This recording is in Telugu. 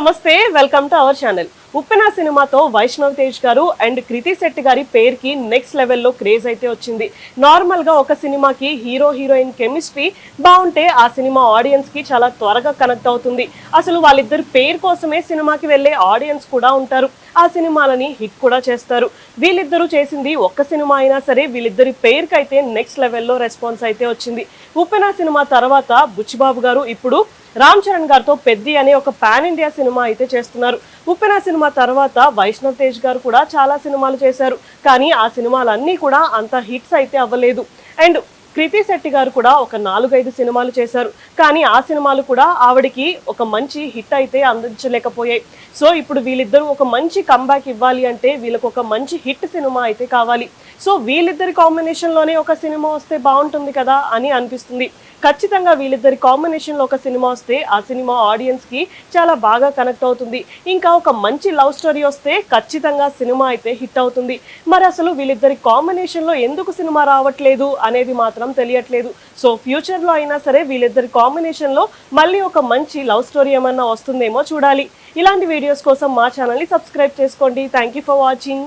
నమస్తే welcome to our channel Uppena సినిమాతో వైష్ణవ్ తేజ్ గారు అండ్ కృతి శెట్టి గారి పేరుకి నెక్స్ట్ లెవెల్లో క్రేజ్ అయితే వచ్చింది. నార్మల్గా ఒక సినిమాకి హీరో హీరోయిన్ కెమిస్ట్రీ బాగుంటే ఆ సినిమా ఆడియన్స్కి చాలా త్వరగా కనెక్ట్ అవుతుంది. అసలు వాళ్ళిద్దరు పేరు కోసమే సినిమాకి వెళ్ళే ఆడియన్స్ కూడా ఉంటారు. ఆ సినిమాలని హిట్ కూడా చేస్తారు. వీళ్ళిద్దరూ చేసింది ఒక్క సినిమా అయినా సరే వీళ్ళిద్దరి పేరుకి అయితే నెక్స్ట్ లెవెల్లో రెస్పాన్స్ అయితే వచ్చింది. ఉప్పెన సినిమా తర్వాత బుచ్చిబాబు గారు ఇప్పుడు రామ్ చరణ్ గారితో పెద్ది అనే ఒక పాన్ ఇండియా సినిమా అయితే చేస్తున్నారు. ఉప్పెన సినిమా తర్వాత వైష్ణవ్ తేజ్ గారు కూడా చాలా సినిమాలు చేశారు. కానీ ఆ సినిమాలన్నీ కూడా అంత హిట్స్ అయితే అవ్వలేదు. అండ్ కృతి శెట్టి గారు కూడా ఒక నాలుగైదు సినిమాలు చేశారు. కానీ ఆ సినిమాలు కూడా ఆవిడకి ఒక మంచి హిట్ అయితే అందించలేకపోయాయి. సో ఇప్పుడు వీళ్ళిద్దరూ ఒక మంచి కంబ్యాక్ ఇవ్వాలి అంటే వీళ్ళకు ఒక మంచి హిట్ సినిమా అయితే కావాలి. సో వీళ్ళిద్దరి కాంబినేషన్లోనే ఒక సినిమా వస్తే బాగుంటుంది కదా అని అనిపిస్తుంది. ఖచ్చితంగా వీళ్ళిద్దరి కాంబినేషన్లో ఒక సినిమా వస్తే ఆ సినిమా ఆడియన్స్కి చాలా బాగా కనెక్ట్ అవుతుంది. ఇంకా ఒక మంచి లవ్ స్టోరీ వస్తే ఖచ్చితంగా సినిమా అయితే హిట్ అవుతుంది. మరి అసలు వీళ్ళిద్దరి కాంబినేషన్లో ఎందుకు సినిమా రావట్లేదు అనేది మాత్రం తెలియట్లేదు. సో ఫ్యూచర్లో అయినా సరే వీళ్ళిద్దరి కాంబినేషన్లో మళ్ళీ ఒక మంచి లవ్ స్టోరీ ఏమన్నా వస్తుందేమో చూడాలి. ఇలాంటి వీడియోస్ కోసం మా ఛానల్ని సబ్స్క్రైబ్ చేసుకోండి. Thank you for watching.